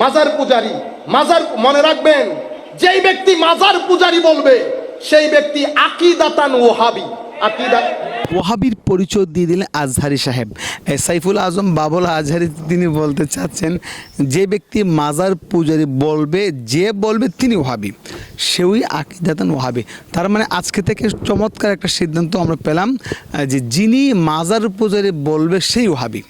মাজার পূজারি, মাজার মনে রাখবেন, যেই ব্যক্তি মাজার পূজারি বলবে, সেই ব্যক্তি আকিদাতান ওহাবি। আকিদা ওহাবির পরিচয় দিয়ে দিলেন আজহারি সাহেব। সাইফুল আজম বাবুল আজহারি তিনি বলতে চাচ্ছেন, যে ব্যক্তি মাজার পূজারি বলবে, যে বলবে তিনি ওহাবি। সেওই আকিদাতান ওহাবি। তার মানে আজকে থেকে চমৎকার একটা সিদ্ধান্ত আমরা পেলাম, যে যিনি মাজার পূজারি বলবে, সেই ওহাবি।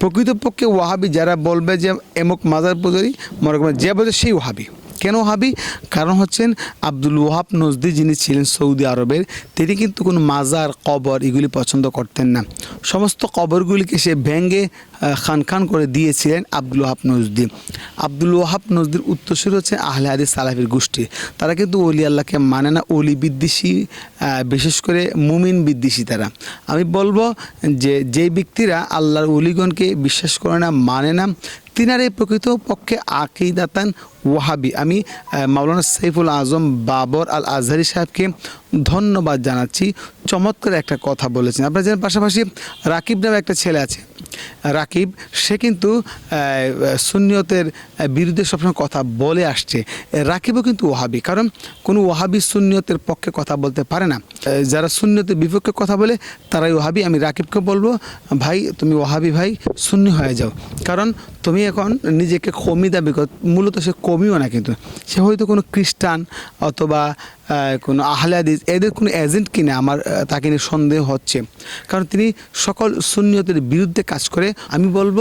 প্রকৃতপক্ষে ওয়াহাবি যারা বলবে যে এমক মাজার পূজারি মনে করবেন যে বলছে সেই ওহাবি কেন ওহাবি কারণ হচ্ছেন আব্দুল ওহাব নজদি যিনি ছিলেন সৌদি আরবের, তিনি কিন্তু কোনো মাজার, কবর এগুলি পছন্দ করতেন না। সমস্ত কবরগুলিকে সে ভেঙ্গে খান খান করে দিয়েছিলেন আব্দুল ওহাব নজদি। আব্দুল ওহাব নজদির উত্তরসূরি হচ্ছে আহলে হাদিস সালাফির গোষ্ঠী। তারা কিন্তু অলি আল্লাহকে মানে না অলি বিদ্বেষী বিশেষ করে মুমিন বিদ্বেষী তারা। আমি বলব যে, যেই ব্যক্তিরা আল্লাহর অলিগণকে বিশ্বাস করে না মানে না তিনার প্রকৃত পক্ষে আকিদাতান ওয়াহাবি। আমি মাওলানা সাইফুল আজম বাবর আল আজহারি সাহেবকে ধন্যবাদ জানাচ্ছি। চমৎকার একটা কথা বলেছেন। আপনার জানেন পাশাপাশি রাকিব নামে একটা ছেলে আছে। রাকিব সে কিন্তু আহ, সুন্নিয়তের বিরুদ্ধে সবসময় কথা বলে আসছে। রাকিবও কিন্তু ওহাবি কারণ কোনো ওহাবি সুন্নিয়তের পক্ষে কথা বলতে পারে না। যারা সুন্নিয়তের বিপক্ষে কথা বলে, তারাই ওহাবি। আমি রাকিবকে বলব, ভাই, তুমি ওহাবি ভাই, সুন্নি হয়ে যাও। কারণ তুমি এখন নিজেকে কমি দাবি কর, মূলত সে কমিও না কিন্তু। সে হয়তো কোনো খ্রিস্টান অথবা কোনো আহলে হাদিস, এদের কোনো এজেন্ট কিনে আমার তাকে নিয়ে সন্দেহ হচ্ছে। কারণ তিনি সকল সুন্নিয়তের বিরুদ্ধে কাজ করে। আমি বলব,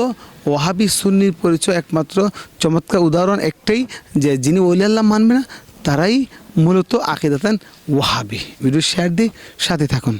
ওহাবি সুন্নির পরিচয় একমাত্র চমৎকার উদাহরণ একটাই, যে যিনি ওলি আল্লাহ মানবে না তারাই মূলত আকিদাতান ওয়াহাবি। ভিডিও শেয়ার দিয়ে সাথে থাকুন।